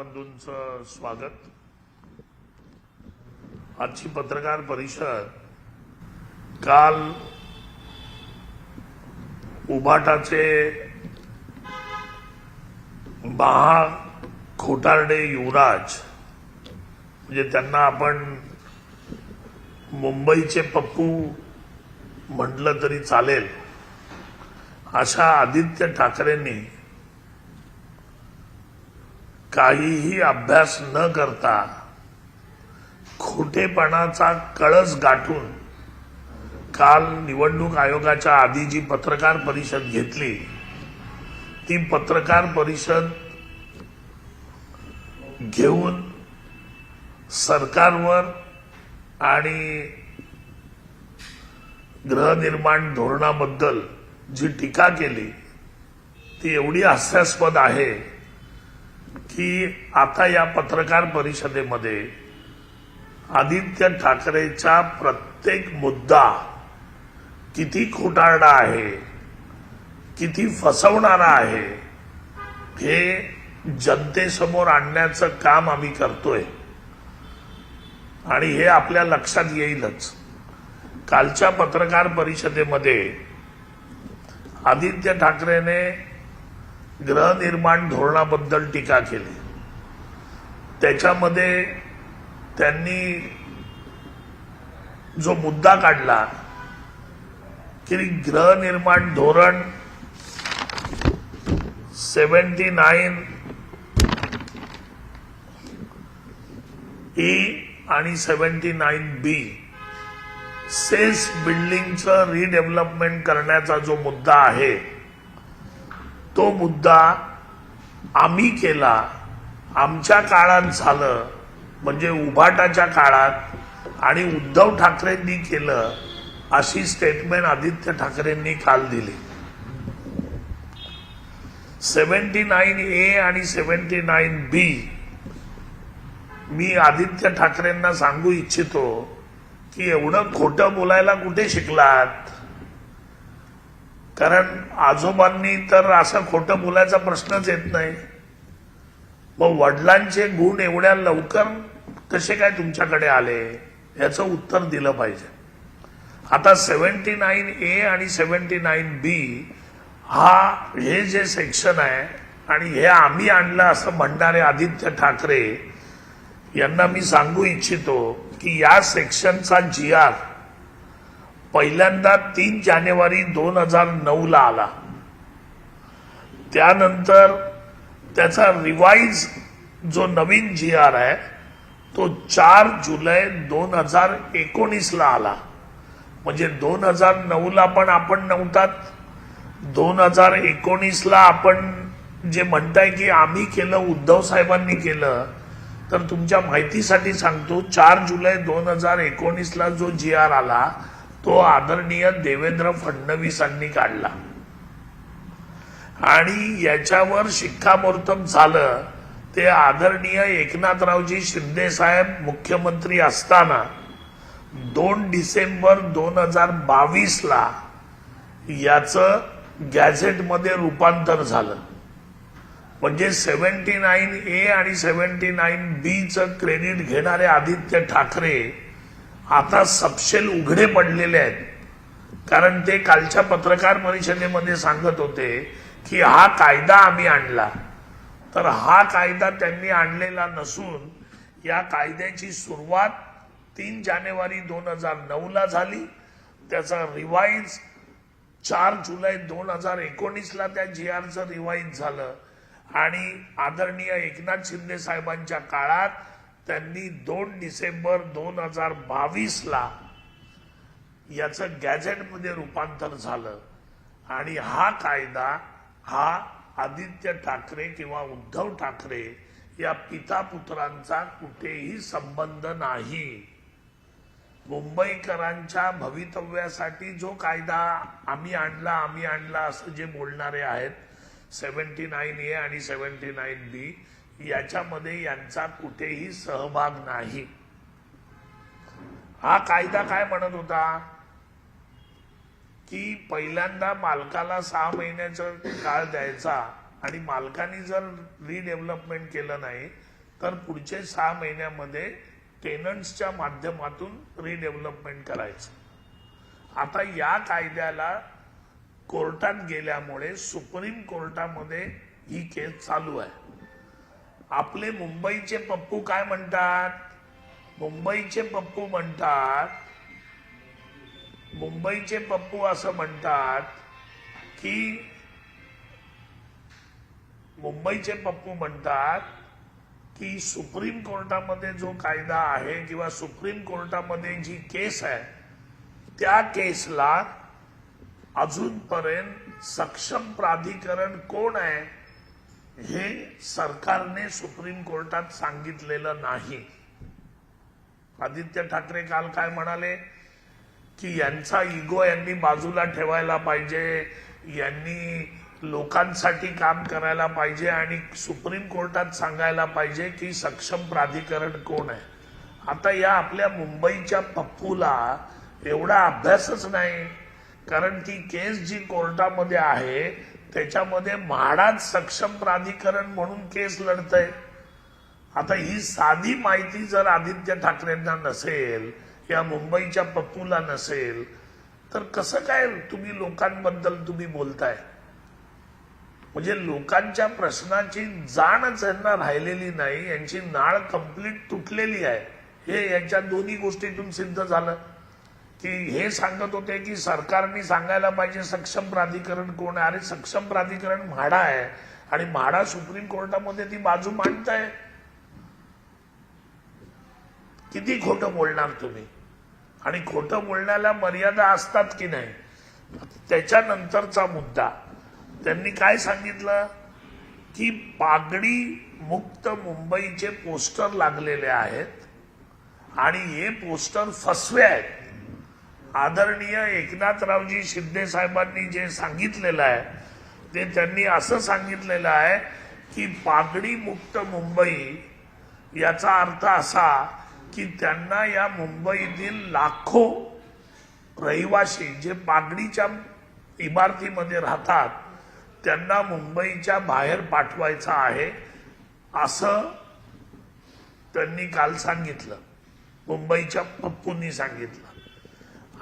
बंधूंचं स्वागत. आजची पत्रकार परिषद काल उभाटाचे महा खोटारडे युवराज म्हणजे त्यांना आपण मुंबईचे पप्पू म्हटलं तरी चालेल अशा आदित्य ठाकरेंनी काहीही अभ्यास न करता खोटेपणाचा कळस गाठून काल निवडणूक आयोगाच्या आधी जी पत्रकार परिषद घेतली ती पत्रकार परिषद घेऊन सरकारवर आणि गृहनिर्माण धोरणाबद्दल जी टीका केली ती एवढी हास्यास्पद आहे की आता या पत्रकार परिषदेमध्ये आदित्य ठाकरेचा प्रत्येक मुद्दा किती खोटारडा आहे किती फसवणारा आहे हे जनतेसमोर आणण्याचं काम आम्ही करतोय. आणि हे आपल्या लक्षात येईलच. कालच्या पत्रकार परिषदेमध्ये आदित्य ठाकरेने गृहनिर्माण धोरणाबद्दल टीका केली. त्याच्यामध्ये त्यांनी जो मुद्दा काढला की गृहनिर्माण धोरण सेवन्टी नाईन ई आणि सेवन्टी नाईन बी सेस बिल्डिंगचं रिडेव्हलपमेंट करण्याचा जो मुद्दा आहे तो मुद्दा आम्ही केला आमच्या काळात झालं म्हणजे उभाटाच्या काळात आणि उद्धव ठाकरेंनी केलं अशी स्टेटमेंट आदित्य ठाकरेंनी काल दिली. सेवन्टी नाईन ए आणि सेवन्टी नाईन बी मी आदित्य ठाकरेंना सांगू इच्छितो की एवढं खोटं बोलायला कुठे शिकलात? कारण आजोबांनी तर असं खोटं बोलायचा प्रश्नच येत नाही. मग वडिलांचे गुण एवढ्या लवकर कसे काय तुमच्याकडे आले? याचं उत्तर दिलं पाहिजे. आता सेवन्टी नाईन ए आणि सेवन्टी नाईन बी हा हे जे सेक्शन आहे आणि हे आम्ही आणलं असं म्हणणारे आदित्य ठाकरे यांना मी सांगू इच्छितो की या सेक्शनचा जी आर पहिल्यांदा तीन जानेवारी दोन हजार नऊ ला आला. त्यानंतर त्याचा रिवाईज जो नवीन जी आर आहे तो चार जुलै दोन हजार एकोणीसला आला. म्हणजे दोन हजार नऊला पण आपण नव्हतात. दोन हजार एकोणीसला आपण जे म्हणताय की आम्ही केलं उद्धव साहेबांनी केलं तर तुमच्या माहितीसाठी सांगतो चार जुलै दोन हजार एकोणीसला जो जी आर आला तो आदरणीय देवेंद्र फडणवीसांनी काढला. आणि याच्यावर शिक्कामोर्तब झालं ते आदरणीय एकनाथरावजी शिंदे साहेब मुख्यमंत्री असताना दोन डिसेंबर दोन हजार बावीसला याचं गॅझेटमध्ये रूपांतर झालं. म्हणजे सेव्हन्टी नाईन ए आणि सेव्हन्टी नाईन बीचं क्रेडिट घेणारे आदित्य ठाकरे आता सपशेल उघडे पडलेले आहेत. कारण ते कालच्या पत्रकार परिषदेमध्ये सांगत होते की हा कायदा आम्ही आणला. तर हा कायदा त्यांनी आणलेला नसून या कायद्याची सुरुवात तीन जानेवारी दोन हजार नऊ ला झाली. त्याचा रिवाईज चार जुलै दोन हजार एकोणीसला त्या जी आरचं रिवाईज झालं. आणि आदरणीय एकनाथ शिंदे साहेबांच्या काळात त्यांनी दोन डिसेंबर दोन हजार बावीस ला याचं गॅझेटमध्ये रूपांतर झालं. आणि हा कायदा हा आदित्य ठाकरे किंवा उद्धव ठाकरे या पिता पुत्रांचा कुठेही संबंध नाही. मुंबईकरांच्या भवितव्यासाठी जो कायदा आम्ही आणला आम्ही आणला असं जे बोलणारे आहेत सेवन्टी नाईन ए आणि सेवन्टी नाईन बी याच्यामध्ये यांचा कुठेही सहभाग नाही. हा कायदा काय म्हणत होता? की पहिल्यांदा मालकाला सहा महिन्याचा काळ द्यायचा आणि मालकाने जर रिडेव्हलपमेंट केलं नाही तर पुढचे सहा महिन्यामध्ये टेनंट्सच्या माध्यमातून रिडेव्हलपमेंट करायचं. आता या कायद्याला कोर्टात गेल्यामुळे सुप्रीम कोर्टामध्ये ही केस चालू आहे. आपले मुंबईचे पप्पू काय म्हणतात? मुंबईचे पप्पू म्हणतात मुंबईचे पप्पू असं म्हणतात की मुंबईचे पप्पू म्हणतात की सुप्रीम कोर्टामध्ये जो कायदा आहे किंवा सुप्रीम कोर्टामध्ये जी केस आहे त्या केसला अजूनपर्यंत सक्षम प्राधिकरण कोण आहे हे सरकारने सुप्रीम कोर्टात सांगितलेलं नाही. आदित्य ठाकरे काल काय म्हणाले? की यांचा इगो यांनी बाजूला ठेवायला पाहिजे यांनी लोकांसाठी काम करायला पाहिजे आणि सुप्रीम कोर्टात सांगायला पाहिजे की सक्षम प्राधिकरण कोण आहे. आता या आपल्या मुंबईच्या पप्पूला एवढा अभ्यासच नाही. कारण ती केस जी कोर्टामध्ये आहे त्याच्यामध्ये म्हाडात सक्षम प्राधिकरण म्हणून केस लढतय. आता ही साधी माहिती जर आदित्य ठाकरेंना नसेल या मुंबईच्या पप्पूला नसेल तर कसं काय तुम्ही लोकांबद्दल तुम्ही बोलताय? म्हणजे लोकांच्या प्रश्नाची जाणच यांना राहिलेली नाही यांची नाळ कंप्लीट तुटलेली आहे. हे यांच्या दोन्ही गोष्टीतून सिद्ध झालं. की हे सांगत होते की सरकारने सांगायला पाहिजे सक्षम प्राधिकरण कोण आहे? अरे सक्षम प्राधिकरण म्हाडा आहे. आणि म्हाडा सुप्रीम कोर्टामध्ये ती बाजू मांडताय. किती खोटं बोलणार तुम्ही? आणि खोटं बोलण्याला मर्यादा असतात की नाही? त्याच्यानंतरचा मुद्दा. त्यांनी काय सांगितलं? की पागडी मुक्त मुंबईचे पोस्टर लागलेले आहेत आणि हे पोस्टर फसवे आहेत. आदरणीय एकनाथरावजी शिंदे साहेबांनी जे सांगितलेलं आहे ते त्यांनी असं सांगितलेलं आहे की पागडी मुक्त मुंबई याचा अर्थ असा की त्यांना या मुंबईतील लाखो रहिवासी जे पागडीच्या इमारतीमध्ये राहतात त्यांना मुंबईच्या बाहेर पाठवायचं आहे असं त्यांनी काल सांगितलं. मुंबईच्या पप्पूंनी सांगितलं.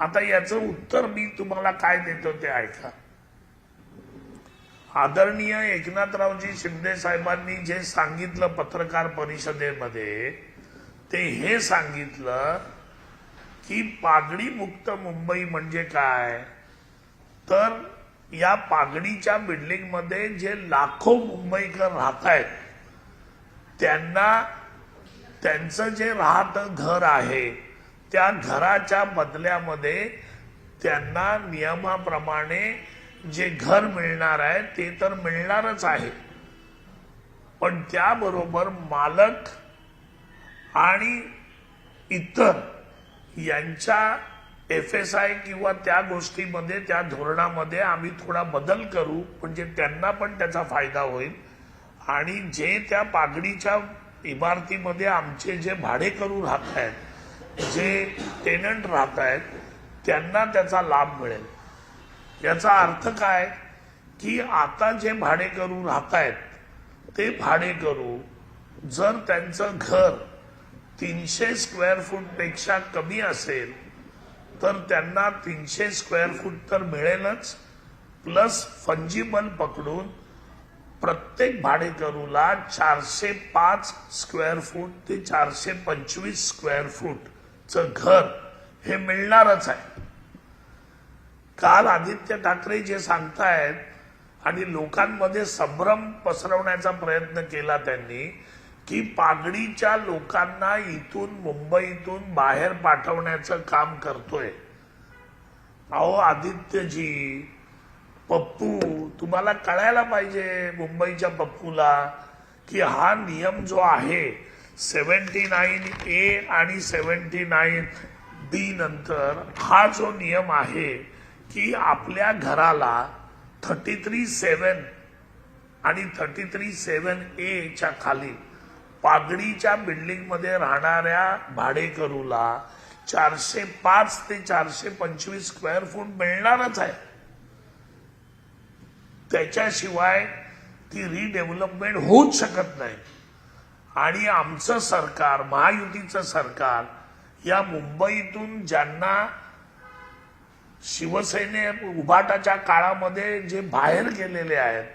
आता याचं उत्तर मी तुम्हाला काय देतो ते ऐका. आदरणीय एकनाथरावजी शिंदे साहेबांनी जे सांगितलं पत्रकार परिषदेमध्ये ते हे सांगितलं की पागडी मुक्त मुंबई म्हणजे काय? तर या पागडीच्या बिल्डिंगमध्ये जे लाखो मुंबईकर राहत आहेत त्यांना त्यांचं जे राहत घर आहे त्या घराच्या बदल्यामध्ये त्यांना नियमाप्रमाणे जे घर मिळणार आहे ते तर मिळणारच आहे. पण त्याबरोबर मालक आणि इतर यांच्या एफ एस आय किंवा त्या गोष्टीमध्ये त्या धोरणामध्ये आम्ही थोडा बदल करू म्हणजे त्यांना पण त्याचा फायदा होईल. आणि जे त्या पागडीच्या इमारतीमध्ये आमचे जे भाडेकरू राहत आहेत जे टेनंट राहत आहेत त्यांना त्याचा लाभ मिळेल. याचा अर्थ काय? की आता जे भाडेकरू राहत आहेत ते भाडेकरू जर त्यांचं घर तीनशे स्क्वेअर फूटपेक्षा कमी असेल तर त्यांना तीनशे स्क्वेअर फूट तर मिळेलच. प्लस फंजिबल पकडून प्रत्येक भाडेकरूला चारशे पाच स्क्वेअर फूट ते चारशे पंचवीस स्क्वेअर फूटचं घर हे मिळणारच आहे. काल आदित्य ठाकरे जे सांगतायत आणि लोकांमध्ये संभ्रम पसरवण्याचा प्रयत्न केला त्यांनी की पागडीच्या लोकांना इथून मुंबईतून बाहेर पाठवण्याचं काम करतोय. अहो आदित्यजी पप्पू तुम्हाला कळायला पाहिजे मुंबईच्या पप्पूला की हा नियम जो आहे सेवन्टी नाईन ए आणि सेव्हन्टी नाईन बी नंतर हा जो नियम आहे की आपल्या घराला थर्टी थ्री सेवन आणि थर्टी थ्री सेवन एच्या खाली पागडीच्या बिल्डिंगमध्ये राहणाऱ्या भाडेकरूला चारशे पाच ते चारशे पंचवीस स्क्वेअर फूट मिळणारच आहे. त्याच्याशिवाय ती रिडेव्हलपमेंट होऊच शकत नाही. आणि आमचं सरकार महायुतीचं सरकार या मुंबईतून ज्यांना शिवसेने उभाटाच्या काळामध्ये जे बाहेर गेलेले आहेत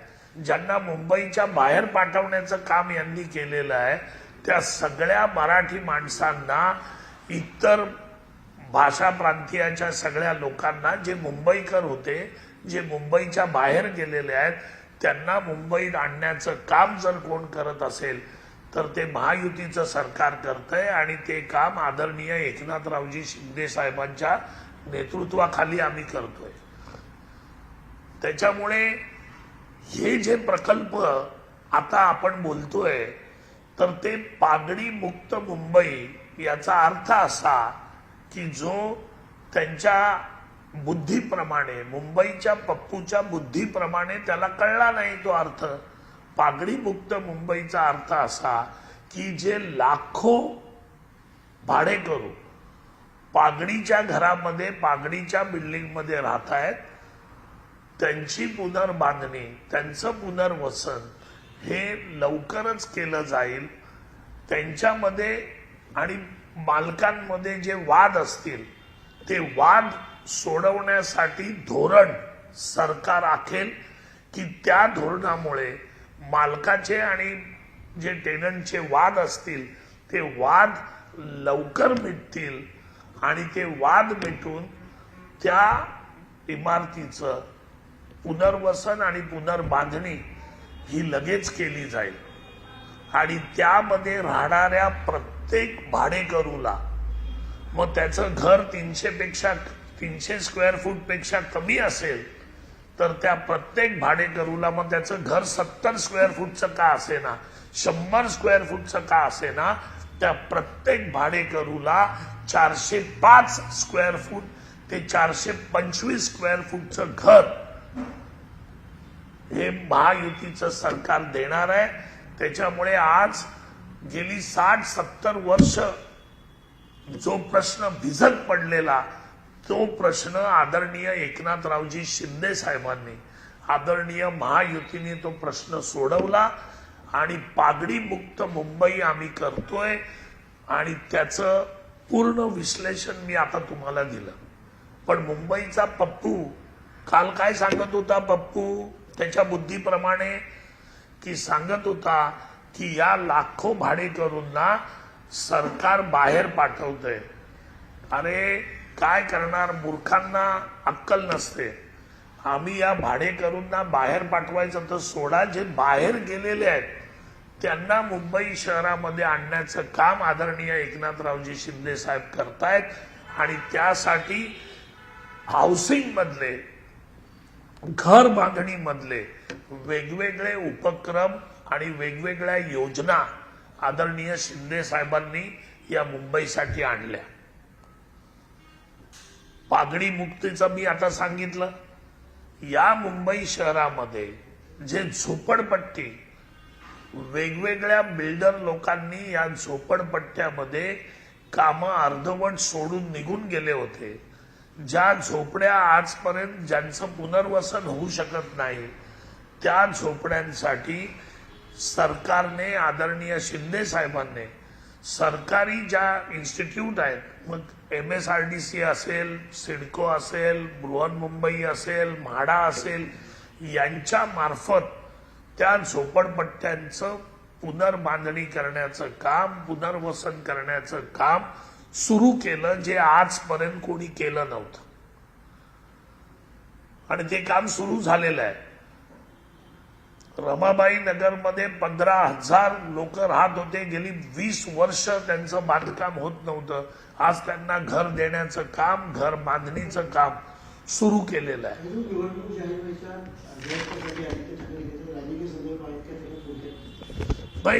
ज्यांना मुंबईच्या बाहेर पाठवण्याचं काम यांनी केलेलं आहे त्या सगळ्या मराठी माणसांना इतर भाषा प्रांतीयाच्या सगळ्या लोकांना जे मुंबईकर होते जे मुंबईच्या बाहेर गेलेले आहेत त्यांना मुंबईत आणण्याचं काम जर कोण करत असेल तर ते महायुतीचं सरकार करतंय आणि ते काम आदरणीय एकनाथरावजी शिंदे साहेबांच्या नेतृत्वाखाली आम्ही करतोय. त्याच्यामुळे हे जे प्रकल्प आता आपण बोलतोय तर ते पागडी मुक्त मुंबई याचा अर्थ असा की जो त्यांच्या बुद्धीप्रमाणे मुंबईच्या पप्पूच्या बुद्धीप्रमाणे त्याला कळला नाही तो अर्थ. पागडी मुक्त मुंबईचा अर्थ असा की जे लाखो भाडे करू पागडीच्या घरामध्ये पागडीच्या बिल्डिंगमध्ये राहत आहेत त्यांची पुनर्बांधणी त्यांचं पुनर्वसन हे लवकरच केलं जाईल. त्यांच्यामध्ये आणि मालकांमध्ये जे वाद असतील ते वाद सोडवण्यासाठी धोरण सरकार आखेल की त्या धोरणामुळे मालकाचे आणि जे टेनंटचे वाद असतील ते वाद लवकर मिटतील आणि ते वाद मिटून त्या इमारतीचं पुनर्वसन आणि पुनर्बांधणी ही लगेच केली जाईल. आणि त्यामध्ये राहणाऱ्या प्रत्येक भाडेकरूला मग त्याचं घर तीनशे पेक्षा तीनशे स्क्वेअर फूटपेक्षा कमी असेल तर त्या प्रत्येक भाडेकरूला मग त्याचं घर सत्तर स्क्वेअर फूटचं का असेना शंभर स्क्वेअर फूटचं का असेना त्या प्रत्येक भाडेकरूला चारशे पाच स्क्वेअर फूट ते चारशे पंचवीस स्क्वेअर फूटचं घर हे महायुतीचं सरकार देणार आहे. त्याच्यामुळे आज गेली साठ सत्तर वर्ष जो प्रश्न भिजत पडलेला तो प्रश्न आदरणीय एकनाथरावजी शिंदे साहेबांनी आदरणीय महायुतीने तो प्रश्न सोडवला आणि पागडी मुक्त मुंबई आम्ही करतोय आणि त्याचं पूर्ण विश्लेषण मी आता तुम्हाला दिलं. पण मुंबईचा पप्पू काल काय सांगत होता पप्पू? त्याच्या बुद्धीप्रमाणे की सांगत होता की या लाखो भाडेकरूंना सरकार बाहेर पाठवतंय. अरे काय करणार? मूर्खांना अक्कल नसते. आम्ही या भाडेकरूंना बाहेर पाठवायचं तर सोडा जे बाहेर गेलेले आहेत. त्यांना मुंबई शहरामध्ये आणण्याचं काम आदरणीय एकनाथरावजी शिंदे साहेब करतायत आणि त्यासाठी हाऊसिंग मधले घर बांधणी मधले वेगवेगळे उपक्रम आणि वेगवेगळ्या योजना आदरणीय शिंदे साहेबांनी या मुंबईसाठी आणल्या. पागडी मुक्तीचं मी आता सांगितलं. या मुंबई शहरामध्ये जे झोपडपट्टी वेगवेगळ्या बिल्डर लोकांनी या झोपडपट्ट्यामध्ये कामं अर्धवट सोडून निघून गेले होते ज्या झोपड्या आजपर्यंत ज्यांचं पुनर्वसन होऊ शकत नाही त्या झोपड्यांसाठी सरकारने आदरणीय शिंदे साहेबांनी सरकारी ज्या इन्स्टिट्यूट आहेत मग M S R D C असेल सिडको असेल बृहन्मुंबई असेल म्हाडा असेल यांच्या मार्फत त्या झोपडपट्ट्यांचं पुनर्बांधणी करण्याचं काम पुनर्वसन करण्याचं काम सुरू केलं जे आजपर्यंत कोणी केलं नव्हतं. आणि ते काम सुरू झालेलं आहे. रमाबाई नगरमध्ये पंधरा हजार लोक राहत होते. गेली वीस वर्ष त्यांचं बांधकाम होत नव्हतं. आज त्यांना घर देण्याचं काम घर बांधणीचं काम सुरू केलेलं आहे.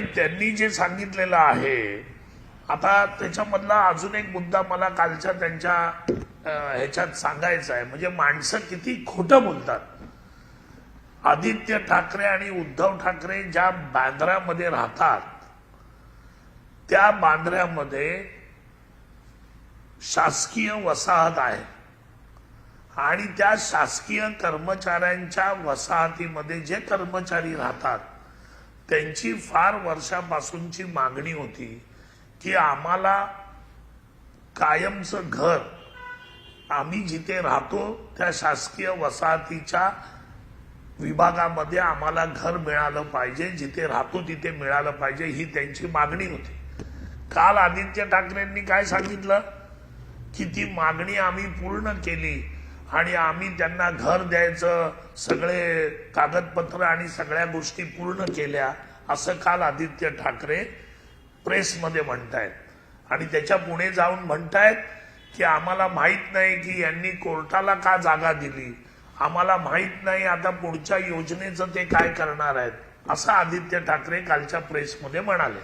त्यांनी जे सांगितलेलं आहे आता त्याच्यामधला अजून एक मुद्दा मला कालच्या त्यांच्या ह्याच्यात सांगायचा आहे. म्हणजे माणसं किती खोटं बोलतात. आदित्य ठाकरे आणि उद्धव ठाकरे ज्या बांद्र्यामध्ये राहतात त्या बांद्र्यामध्ये शासकीय वसाहत आहे. आणि त्या शासकीय कर्मचाऱ्यांच्या वसाहतीमध्ये जे कर्मचारी राहतात त्यांची फार वर्षापासूनची मागणी होती. की आम्हाला कायमचं घर आम्ही जिथे राहतो त्या शासकीय वसाहतीच्या विभागामध्ये आम्हाला घर मिळालं पाहिजे जिथे राहतो तिथे मिळालं पाहिजे ही त्यांची मागणी होती. काल आदित्य ठाकरेंनी काय सांगितलं? की ती मागणी आम्ही पूर्ण केली आणि आम्ही त्यांना घर द्यायचं सगळे कागदपत्र आणि सगळ्या गोष्टी पूर्ण केल्या असं काल आदित्य ठाकरे प्रेसमध्ये म्हणतायत. आणि त्याच्या पुढे जाऊन म्हणतायत की आम्हाला माहीत नाही की यांनी कोर्टाला का जागा दिली. आम्हाला माहीत नाही आता पुढच्या योजनेचं ते काय करणार आहेत. असं आदित्य ठाकरे कालच्या प्रेसमध्ये म्हणाले.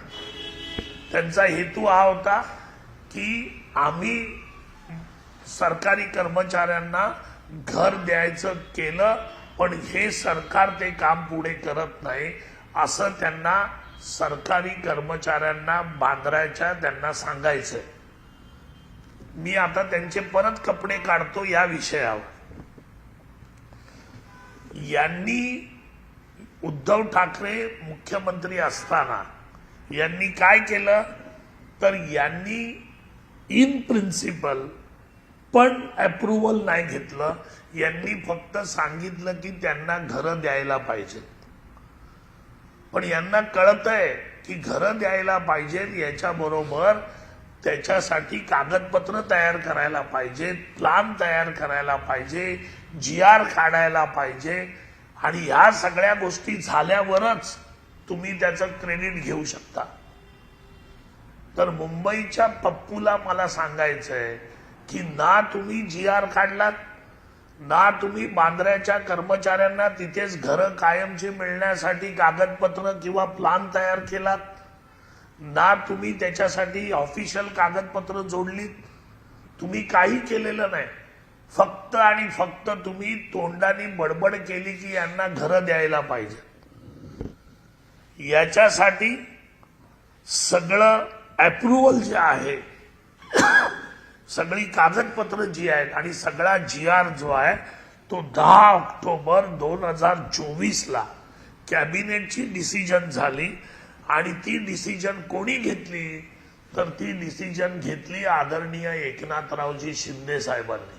त्यांचा हेतू हा होता की आम्ही सरकारी कर्मचाऱ्यांना घर द्यायचं केलं पण हे सरकार ते काम पुढे करत नाही असं त्यांना सरकारी कर्मचाऱ्यांना बांधरायच्या त्यांना सांगायचंय मी आता त्यांचे परत कपडे काढतो या विषयावर. यांनी उद्धव ठाकरे मुख्यमंत्री असताना यांनी काय केलं? तर यांनी इन प्रिन्सिपल पण अप्रुव्हल नाही घेतलं. यांनी फक्त सांगितलं की त्यांना घरं द्यायला पाहिजेत. पण यांना कळतंय की घरं द्यायला पाहिजेत याच्याबरोबर त्याच्यासाठी कागदपत्र तयार करायला पाहिजे प्लान तयार करायला पाहिजे जी आर काढायला पाहिजे. आणि ह्या सगळ्या गोष्टी झाल्यावरच तुम्ही त्याचं क्रेडिट घेऊ शकता. तर मुंबईच्या पप्पूला मला सांगायचंय की ना तुम्ही जी आर काढलात ना तुम्ही बांद्र्याच्या कर्मचाऱ्यांना तिथेच घरं कायमची मिळण्यासाठी कागदपत्र किंवा प्लान तयार केलात? ना तुम्ही त्याच्यासाठी ऑफिशियल कागदपत्र जोडलीत? तुम्ही काही केलेलं नाही. फक्त आणि फक्त तुम्ही तोंडाने बडबड केली की यांना घरं द्यायला पाहिजे. याच्यासाठी सगळं अप्रुव्हल जे आहे सगळी कागदपत्र जी आहेत आणि सगळा जी आर जो आहे तो दहा ऑक्टोबर दोन हजार चोवीस ला कॅबिनेटची डिसिजन झाली आणि ती डिसिजन कोणी घेतली? तर ती डिसिजन घेतली आदरणीय एकनाथरावजी शिंदे साहेबांनी.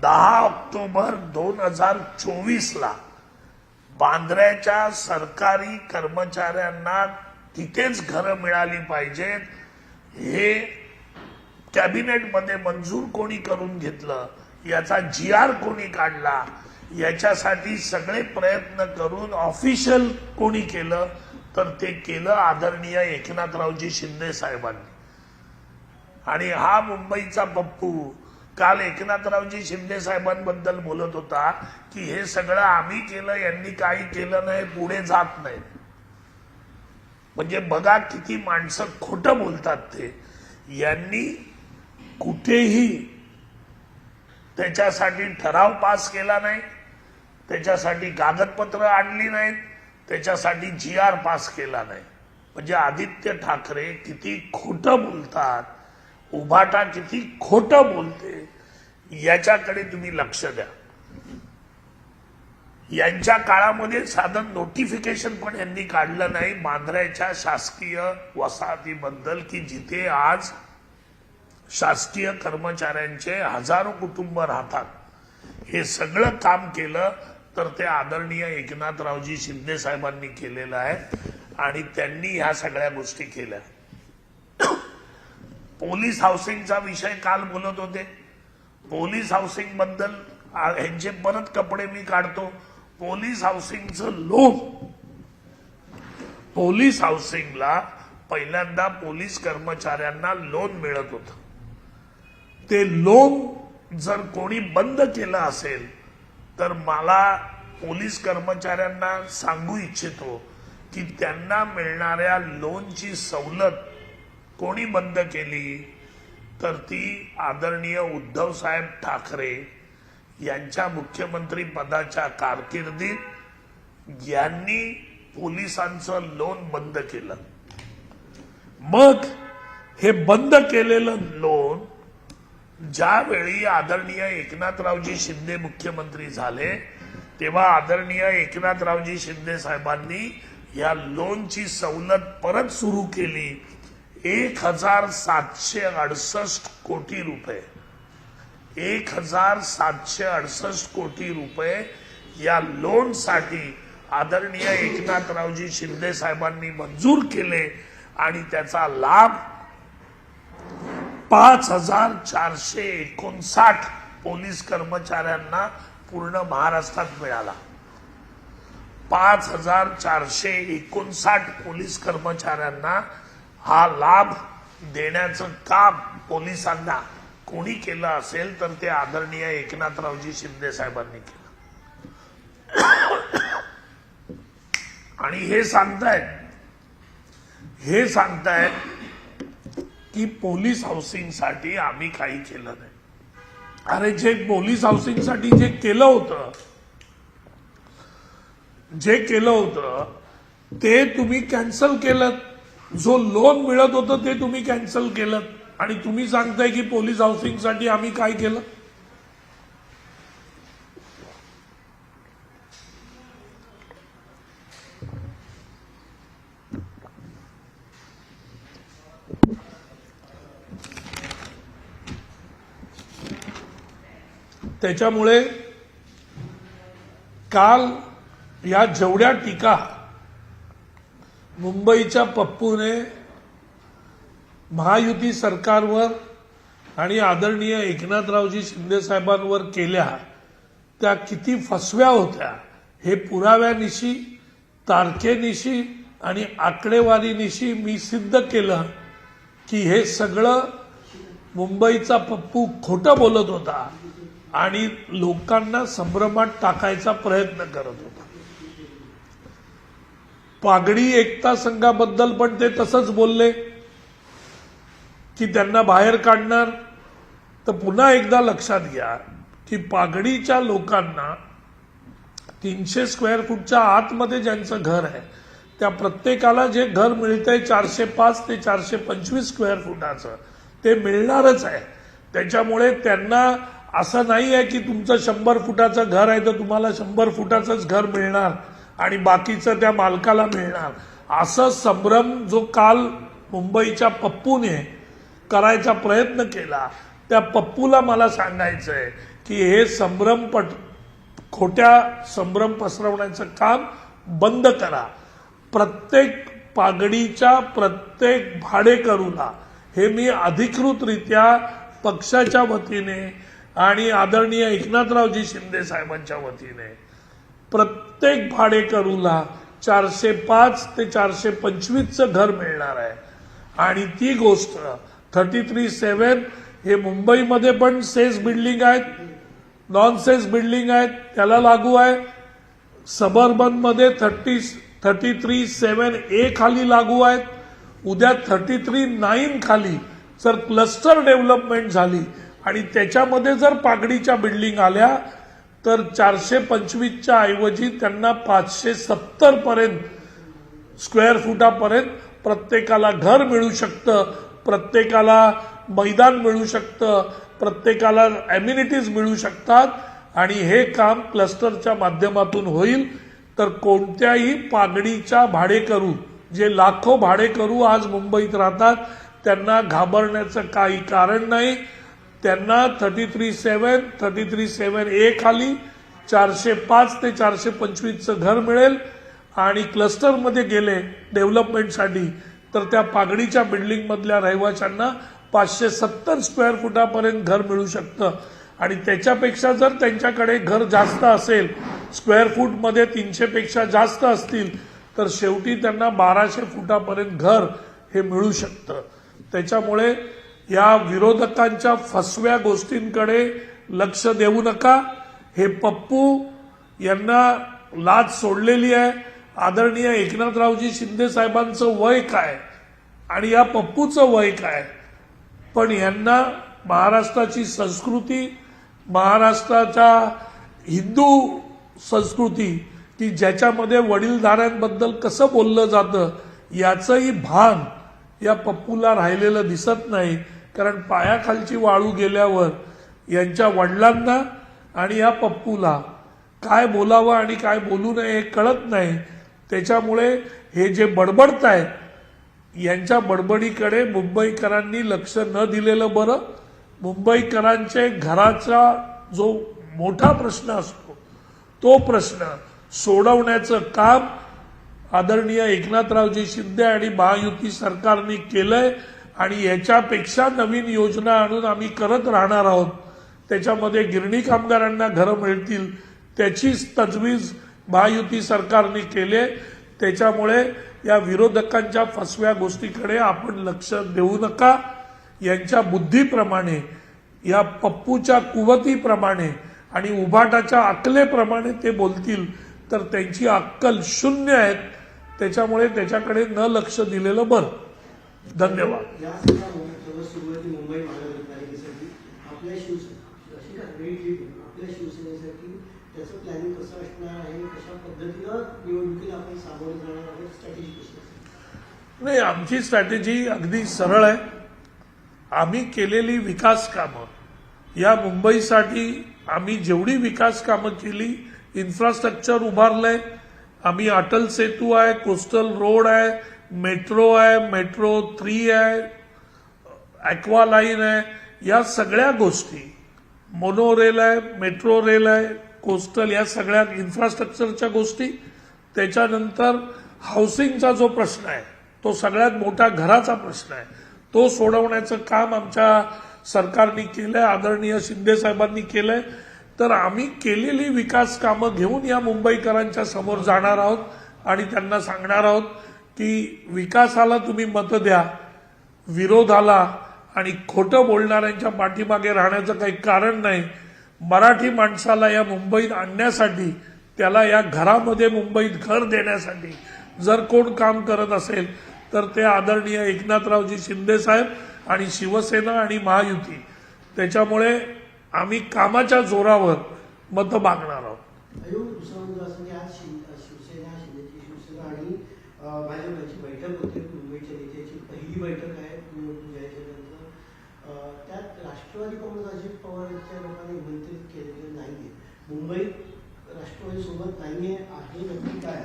दहा ऑक्टोबर दोन हजार चोवीस ला बांद्र्याच्या सरकारी कर्मचाऱ्यांना तिथेच घरं मिळाली पाहिजेत. हे कॅबिनेटमध्ये मंजूर कोणी करून घेतलं याचा जी आर कोणी काढला याच्यासाठी सगळे प्रयत्न करून ऑफिशियल कोणी केलं तर ते केलं आदरणीय एकनाथरावजी शिंदे साहेबांनी. आणि हा मुंबईचा पप्पू काल एकनाथरावजी शिंदे साहेबांबद्दल बोलत होता की हे सगळं आम्ही केलं यांनी काही केलं नाही पुढे जात नाही. म्हणजे बघा किती माणसं खोटं बोलतात ते. यांनी कुठेही त्याच्यासाठी ठराव पास केला नाही त्याच्यासाठी कागदपत्र आणली नाहीत त्याच्यासाठी जी आर पास केला नाही. म्हणजे आदित्य ठाकरे किती खोटं बोलतात उभाटा किती खोटं बोलते याच्याकडे तुम्ही लक्ष द्या. यांच्या काळामध्ये साधन नोटिफिकेशन पण यांनी काढलं नाही बांद्र्याच्या शासकीय वसाहतीबद्दल की जिथे आज शासकीय कर्मचाऱ्यांचे हजारो कुटुंब राहतात. हे सगळं काम केलं तर ते आदरणीय एकनाथरावजी शिंदे साहेबांनी केलेलं आहे आणि त्यांनी ह्या सगळ्या गोष्टी केल्या. पोलीस हाऊसिंगचा विषय काल बोलत होते. पोलीस हाऊसिंगबद्दल ह्यांचे परत कपडे मी काढतो. पोलीस हाऊसिंगचं लोन. पोलीस हाऊसिंगला पहिल्यांदा पोलीस कर्मचाऱ्यांना लोन मिळत होतं. ते लोन जर कोणी बंद केलं असेल तर मला पोलीस कर्मचाऱ्यांना सांगू इच्छितो की त्यांना मिळणाऱ्या लोनची सवलत कोणी बंद केली तर ती आदरणीय उद्धव साहेब ठाकरे यांच्या मुख्यमंत्री पदाच्या कारकिर्दीत यांनी पोलिसांचं लोन बंद केलं. मग हे बंद केलेलं लोन ज्यावेळी आदरणीय एकनाथरावजी शिंदे मुख्यमंत्री झाले तेव्हा आदरणीय एकनाथरावजी शिंदे साहेबांनी या लोनची सवलत परत सुरू केली. एक हजार सातशे अडसष्ट कोटी रुपये. एक हजार सातशे अडसष्ट कोटी रुपये या लोनसाठी आदरणीय एकनाथरावजी शिंदे साहेबांनी मंजूर केले आणि त्याचा लाभ पाच हजार चारशे एकोणसाठ पोलीस कर्मचाऱ्यांना पूर्ण महाराष्ट्रात मिळाला. पाच हजार चारशे एकोणसाठ पोलीस कर्मचाऱ्यांना हा लाभ देण्याचं काम पोलिसांना कोणी केलं असेल तर ते आदरणीय एकनाथरावजी शिंदे साहेबांनी केलं. आणि हे सांगतायत हे सांगतायत की पोलीस हाऊसिंगसाठी आम्ही काही केलं नाही. अरे जे पोलीस हाऊसिंगसाठी जे केलं होतं जे केलं होतं ते तुम्ही कॅन्सल केलं. जो लोन मिळत होतं ते तुम्ही कॅन्सल केलं. आणि तुम्ही सांगताय की पोलीस हाऊसिंगसाठी आम्ही काय केलं? त्याच्यामुळे काल या जेवढ्या टीका मुंबईच्या पप्पूने महायुती सरकारवर आणि आदरणीय एकनाथरावजी शिंदे साहेबांवर केल्या त्या किती फसव्या होत्या हे पुराव्यानिशी तारखेनिशी आणि आकडेवारीनिशी मी सिद्ध केलं की हे सगळं मुंबईचा पप्पू खोटं बोलत होता. आणि लोकांना संभ्रमात टाकायचा प्रयत्न करत होता. पागडी एकता संघाबद्दल पण ते तसंच बोलले की त्यांना बाहेर काढणार. तर पुन्हा एकदा लक्षात घ्या की पागडीच्या लोकांना तीनशे स्क्वेअर फूटच्या आतमध्ये ज्यांचं घर आहे त्या प्रत्येकाला जे घर मिळतंय चारशे पाच ते चारशे पंचवीस स्क्वेअर फुटाचं ते मिळणारच आहे. त्याच्यामुळे त्यांना असं नाही आहे की तुमचं शंभर फुटाचं घर आहे तर तुम्हाला शंभर फुटाचंच घर मिळणार आणि बाकीचं त्या मालकाला मिळणार. असं संभ्रम जो काल मुंबईच्या पप्पूने करायचा प्रयत्न केला त्या पप्पूला मला सांगायचं आहे की हे संभ्रम पट खोट्या संभ्रम पसरवण्याचं काम बंद करा. प्रत्येक पागडीच्या प्रत्येक भाडेकरूला हे मी अधिकृतरित्या पक्षाच्या वतीने आणि आदरणीय एकनाथरावजी शिंदे साहेबांच्या वतीने प्रत्येक भाडेकरूला चारशे पाच ते चारशे पंचवीसचं घर मिळणार आहे. आणि ती गोष्ट थर्टी थ्री सेवन हे मुंबईमध्ये पण सेस बिल्डिंग आहेत नॉन सेस बिल्डिंग आहेत त्याला लागू आहे. सबर्बनमध्ये thirty thirty three seven A खाली लागू आहेत. उद्या थर्टी थ्री नाईन खाली जर क्लस्टर डेव्हलपमेंट झाली आणि त्याच्यामध्ये जर पागडीच्या बिल्डिंग आल्या तर चारशे पंचवीसच्या ऐवजी त्यांना पाचशे सत्तर पर्यंत स्क्वेअर फुटापर्यंत प्रत्येकाला घर मिळू शकतं प्रत्येकाला मैदान मिळू शकतं प्रत्येकाला ॲम्युनिटीज मिळू शकतात. आणि हे काम क्लस्टरच्या माध्यमातून होईल. तर कोणत्याही पागडीच्या भाडेकरू जे लाखो भाडेकरू आज मुंबईत राहतात त्यांना घाबरण्याचं काही कारण नाही. त्यांना thirty three seven thirty three seven A खाली चारशे पाच ते चारशे पंचवीसचं घर मिळेल. आणि क्लस्टरमध्ये गेले डेव्हलपमेंटसाठी तर त्या पागडीच्या बिल्डिंगमधल्या रहिवाशांना पाचशे सत्तर स्क्वेअर फुटापर्यंत घर मिळू शकतं. आणि त्याच्यापेक्षा जर त्यांच्याकडे घर जास्त असेल स्क्वेअर फूटमध्ये तीनशेपेक्षा जास्त असतील तर शेवटी त्यांना बाराशे फुटापर्यंत घर हे मिळू शकतं. त्याच्यामुळे या विरोधकांच्या फसव्या गोष्टींकडे लक्ष देऊ नका. हे पप्पू यांना लाच सोडलेली आहे. आदरणीय एकनाथरावजी शिंदे साहेबांचं वय काय? आणि या पप्पूचं वय काय? पण यांना महाराष्ट्राची संस्कृती महाराष्ट्राच्या हिंदू संस्कृती की ज्याच्यामध्ये वडीलधाऱ्यांबद्दल कसं बोललं जातं याचंही भान या पप्पूला राहिलेलं दिसत नाही. कारण पायाखालची वाळू गेल्यावर यांच्या वडिलांना आणि या पप्पूला काय बोलावं आणि काय बोलू नये हे कळत नाही. त्याच्यामुळे हे जे बडबडत आहेत यांच्या बडबडीकडे मुंबईकरांनी लक्ष न दिलेलं बरं. मुंबईकरांचे घराचा जो मोठा प्रश्न असतो तो प्रश्न सोडवण्याचं काम आदरणीय एकनाथरावजी शिंदे आणि महायुती सरकारने केलंय. आणि याच्यापेक्षा नवीन योजना आणून आम्ही करत राहणार आहोत. त्याच्यामध्ये गिरणी कामगारांना घरं मिळतील. त्याचीच तजवीज महायुती सरकारने केले. त्याच्यामुळे या विरोधकांच्या फसव्या गोष्टीकडे आपण लक्ष देऊ नका. यांच्या बुद्धीप्रमाणे या पप्पूच्या कुवतीप्रमाणे आणि उभाटाच्या अकलेप्रमाणे ते बोलतील तर त्यांची अक्कल शून्य आहेत. त्याच्यामुळे त्याच्याकडे न लक्ष दिलेलं बरं. धन्यवाद. नाही आमची स्ट्रॅटेजी अगदी सरळ आहे. आम्ही केलेली विकास कामं या मुंबईसाठी आम्ही जेवढी विकास कामं केली इन्फ्रास्ट्रक्चर उभारलंय आम्ही अटल सेतू आहे कोस्टल रोड आहे मेट्रो आहे मेट्रो थ्री आहे ॲक्वा लाईन आहे या सगळ्या गोष्टी मोनो रेल आहे मेट्रो रेल आहे कोस्टल या सगळ्या इन्फ्रास्ट्रक्चरच्या गोष्टी त्याच्यानंतर हाऊसिंगचा जो प्रश्न आहे तो सगळ्यात मोठा घराचा प्रश्न आहे. तो सोडवण्याचं काम आमच्या सरकारने केलंय आदरणीय शिंदे साहेबांनी केलंय. तर आम्ही केलेली विकास कामं घेऊन या मुंबईकरांच्या समोर जाणार आहोत आणि त्यांना सांगणार आहोत की विकासाला तुम्ही मतं द्या विरोधाला आणि खोटं बोलणाऱ्यांच्या पाठीमागे राहण्याचं काही कारण नाही. मराठी माणसाला या मुंबईत आणण्यासाठी त्याला या घरामध्ये मुंबईत घर देण्यासाठी जर कोण काम करत असेल तर ते आदरणीय एकनाथरावजी शिंदेसाहेब आणि शिवसेना आणि महायुती. त्याच्यामुळे आम्ही कामाच्या जोरावर मतं मागणार आहोत अयो दुसरा मुद्दा असं की आज शिव शिवसेना शिंदेची शिवसेना आणि माझ्या भाजपची बैठक होते मुंबईच्या नेत्याची पहिली बैठक आहे निवडणूक जायच्या त्यात राष्ट्रवादी काँग्रेस अजित पवार यांच्या लोकांनी निमंत्रित केलेले नाहीये. मुंबई राष्ट्रवादी सोबत नाहीये आहे नक्की काय?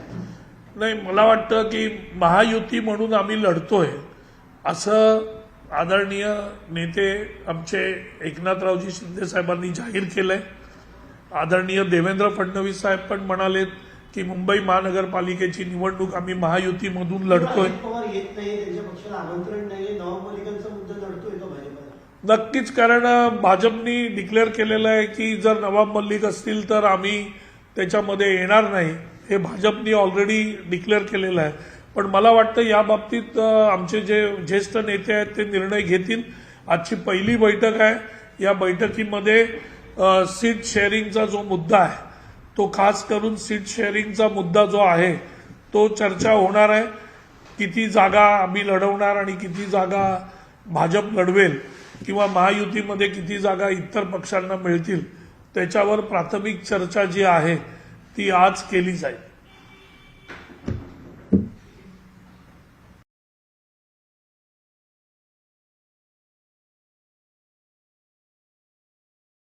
नाही मला वाटतं की महायुती म्हणून आम्ही लढतोय असं आदरणीय नेते आमचे एकनाथरावजी शिंदे साहेबांनी जाहीर केलंय. आदरणीय देवेंद्र फडणवीस साहेब पण म्हणालेत की मुंबई महानगरपालिकेची निवडणूक आम्ही महायुतीमधून लढतोय. नक्कीच कारण भाजपनी डिक्लेअर केलेलं आहे की जर नवाब मल्लिक असतील तर आम्ही त्याच्यामध्ये येणार नाही. हे भाजपनी ऑलरेडी डिक्लेअर केलेलं आहे. पण मला वाटतं या बाबतीत आमचे जे ज्येष्ठ नेते आहेत ते निर्णय घेतील. आजची पहिली बैठक आहे. या बैठकीमध्ये सीट शेअरिंगचा जो मुद्दा आहे तो खास करून सीट शेअरिंगचा मुद्दा जो आहे तो चर्चा होणार आहे. किती जागा आम्ही लढवणार आणि किती जागा भाजप लढवेल किंवा महायुतीमध्ये किती जागा इतर पक्षांना मिळतील त्याच्यावर प्राथमिक चर्चा जी आहे ती आज केली जाईल.